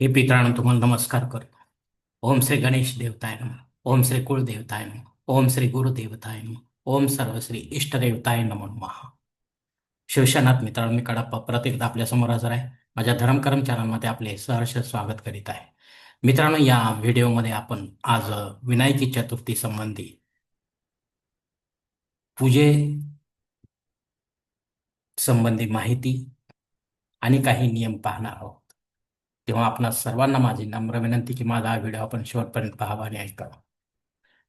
हे पितरांनो तुम्हाला नमस्कार करतो. ओम श्री गणेश देवताय नम. ओम श्री कुळदेवताय नम. ओम श्री गुरुदेवताय नम. ओम सर्व श्री इष्टदेवताय नमो नमः. शिवशनाथ मित्रांनो मी कडप्पा परत एकदा आपल्यासमोर हजर आहे. माझ्या धर्मकर्म चॅनलमध्ये आपले सहर्ष स्वागत करीत आहे. मित्रांनो या व्हिडिओमध्ये आपण आज विनायकी चतुर्थी संबंधी पूजे संबंधी माहिती आणि काही नियम पाहणार आहोत. तेव्हा आपणा सर्वांना माझी नम्र विनंती की माझा हा व्हिडिओ आपण शेवटपर्यंत पाहावा आणि ऐकावा.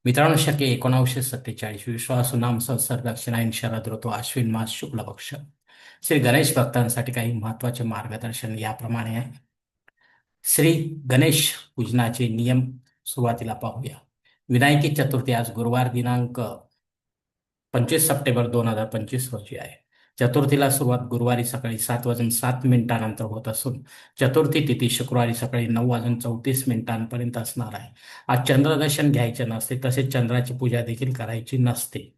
मित्रांनो शके एकोणावीसशे सत्तेचाळीस विश्वासू नाम संसर्ग दक्षिणायन शरद ऋतू अश्विन मास शुक्ल पक्ष. श्री गणेश भक्तांसाठी काही महत्त्वाचे मार्गदर्शन याप्रमाणे आहे. श्री गणेश पूजनाचे नियम सुरुवातीला पाहूया. विनायकी चतुर्थी आज गुरुवार दिनांक पंचवीस सप्टेंबर दोन हजार पंचवीस रोजी आहे. चतुर्थीला सुरुवात गुरुवारी सकाळी सात वाजून सात मिनिटांनंतर होत असून चतुर्थी तिथी शुक्रवारी सकाळी नऊ वाजून चौतीस मिनिटांपर्यंत असणार आहे. आज चंद्रदर्शन घ्यायचे नसते तसेच चंद्राची पूजा देखील करायची नसते.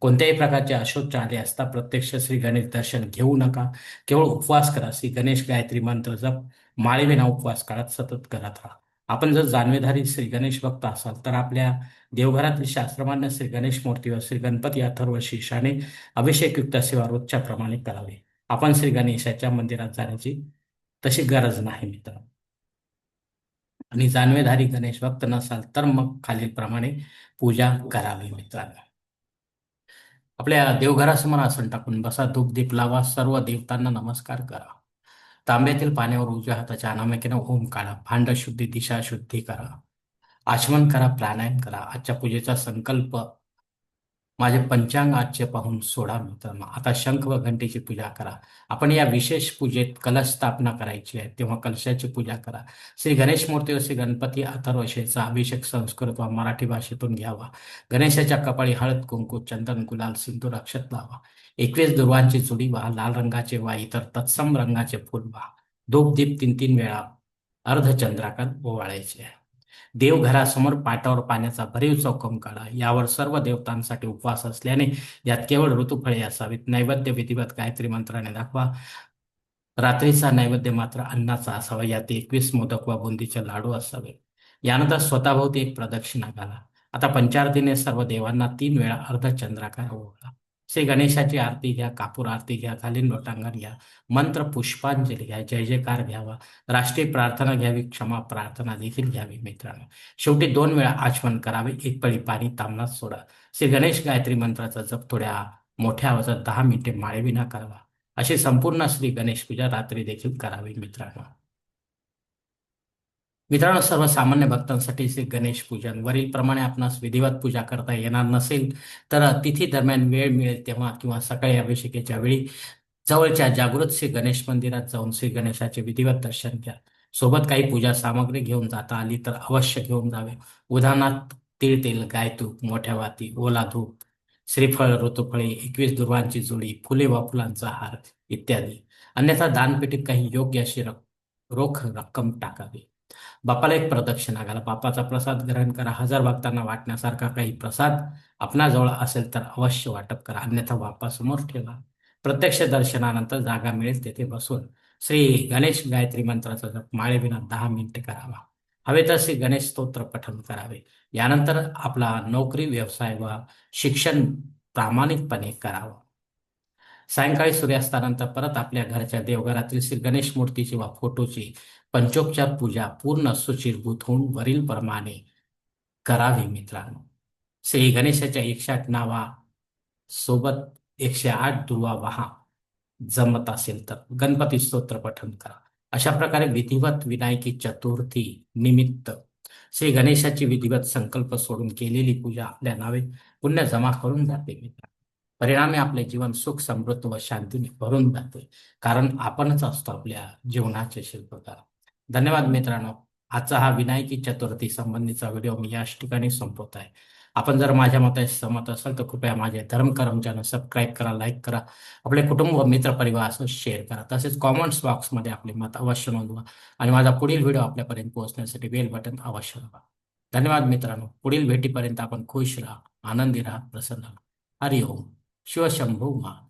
कोणत्याही प्रकारचे अशोच आले असता प्रत्यक्ष श्री गणेश दर्शन घेऊ नका. केवळ उपवास करा. श्री गणेश गायत्री मंत्र जप माळीविना उपवास काळात सतत करत राहा. आपण जर जाणवेधारी श्री गणेश भक्त असाल तर आपल्या देवघरातील शास्त्रमान्य श्री गणेश मूर्तीवर श्री गणपती अथर्व शीर्षाने अभिषेकयुक्त सेवा रोजच्या प्रमाणे करावी. आपण श्री गणेशाच्या मंदिरात जाण्याची तशी गरज नाही मित्र आणि जाणवेधारी गणेश भक्त नसाल तर मग खालीलप्रमाणे पूजा करावी मित्रांनो. आपल्या देवघरासमोर आसन टाकून बसा धूप दीप लावा सर्व देवतांना नमस्कार करा. तांब्यातील पाण्यावर उजव्या हाताच्या अनामिकेने ओम काढा भांड शुद्धी दिशा शुद्धी करा. आचमन करा प्राणायाम करा. आजच्या पूजेचा संकल्प माझे पंचांग आजचे पाहून सोडा मित्रांनो आता शंख व घंटेची पूजा करा. आपण या विशेष पूजेत कलश स्थापना करायची आहे. तेव्हा कलशाची पूजा करा. श्री गणेश मूर्ती व श्री गणपती अथर्वशेचा अभिषेक संस्कृत व मराठी भाषेतून घ्यावा. गणेशाच्या कपाळी हळद कुंकू चंदन गुलाल सिंदूर अक्षत लावा. एकवीस दुर्वांची चुडी व्हा. लाल रंगाचे वा इतर तत्सम रंगाचे फुल व्हा. धूप दीप तीन तीन वेळा अर्धचंद्राकात ओवाळायचे आहे. देवघरासमोर पाटावर पाण्याचा भरीव चौकम काढा. यावर सर्व देवतांसाठी उपवास असल्याने यात केवळ ऋतुफळे असावीत. नैवेद्य विधिवत गायत्री मंत्राने दाखवा. रात्रीचा नैवेद्य मात्र अन्नाचा असावा. यात एकवीस मोदक व बुंदीचे लाडू असावे. यानंतर स्वतःभोवती एक प्रदक्षिणा घाला. आता पंचारतीने सर्व देवांना तीन वेळा अर्धचंद्राकार ओवळा. श्री गणेशाची आरती घ्या कापूर आरती घ्या खालील लोटांगण घ्या मंत्र पुष्पांजली घ्या जय जयकार घ्यावा राष्ट्रीय प्रार्थना घ्यावी क्षमा प्रार्थना देखील घ्यावी मित्रांनो. शेवटी दोन वेळा आचमन करावे एक पळी पाणी तांबणात सोडा. श्री गणेश गायत्री मंत्राचा जप थोड्या मोठ्या आवाजात दहा मिनिटे माळेविना करावा. अशी संपूर्ण श्री गणेश पूजा रात्री देखील करावी मित्रांनो. मित्रांनो सर्वसामान्य भक्तांसाठी श्री गणेश पूजन. वरील प्रमाणे आपणास विधिवत पूजा करता येणार नसेल तर तिथी दरम्यान वेळ मिळेल तेव्हा किंवा सकाळी अभिषेकेच्या वेळी जवळच्या जागृत श्री गणेश मंदिरात जाऊन श्री गणेशाचे विधिवत दर्शन घ्या. सोबत काही पूजा सामग्री घेऊन जाता आली तर अवश्य घेऊन जावे. उदाहरणार्थ तीळ तेल गायतूप मोठ्या वाती ओला धूप श्रीफळ ऋतुफळे एकवीस दुर्वांची जुडी फुले व फुलांचा हार इत्यादी. अन्यथा दानपेटीत काही योग्य अशी रक रोख रक्कम टाकावी. बापाला एक प्रदक्षिणा घाला. बापाचा प्रसाद ग्रहण करा. हजार भक्तांना वाटण्यासारखा काही प्रसाद आपणाजवळ असेल तर अवश्य वाटप करा. अन्यथा बापासमोर ठेवा. प्रत्यक्ष दर्शनानंतर जागा मिळेल तेथे बसून. श्री गणेश गायत्री मंत्राचा जप माळेविना दहा मिनिटे करावा. हवे तर श्री गणेश स्तोत्र पठण करावे. यानंतर आपला नोकरी व्यवसाय व शिक्षण प्रामाणिकपणे करावं. सायंकाळी सूर्यास्तानंतर परत आपल्या घरच्या देवघरातील श्री गणेश मूर्तीची वा फोटोची पंचोपचार पूजा पूर्ण सुचिरभूत होऊन वरील प्रमाणे करावी मित्रांनो. श्री गणेशाच्या एकशे आठ नावा सोबत एकशे आठ दुर्वा वहा जमत असेल तर गणपती स्तोत्र पठण करा. अशा प्रकारे विधिवत विनायकी चतुर्थी निमित्त श्री गणेशाची विधिवत संकल्प सोडून केलेली पूजा आपल्या नावे पुण्य जमा करून जाते मित्र परिणामी आपले जीवन सुख समृद्ध व शांतीने भरून जाते. कारण आपणच असतो आपल्या जीवनाचे शिल्पकार. धन्यवाद मित्रांनो. आजचा हा विनायकी चतुर्थी संबंधीचा व्हिडिओ मी याच ठिकाणी संपवत आहे. आपण जर माझ्या मताशी सहमत असाल तर कृपया माझे धर्मकरम चॅनल सबस्क्राईब करा लाईक करा आपले कुटुंब व मित्र परिवार असं शेअर करा. तसेच कॉमेंट्स बॉक्समध्ये आपले मत अवश्य नोंदवा आणि माझा पुढील व्हिडिओ आपल्यापर्यंत पोहोचण्यासाठी बेल बटन अवश्य दाबा. धन्यवाद मित्रांनो. पुढील भेटीपर्यंत आपण खुश राहा आनंदी राहा प्रसन्न राहा. हरिओम. शिवशंभू मा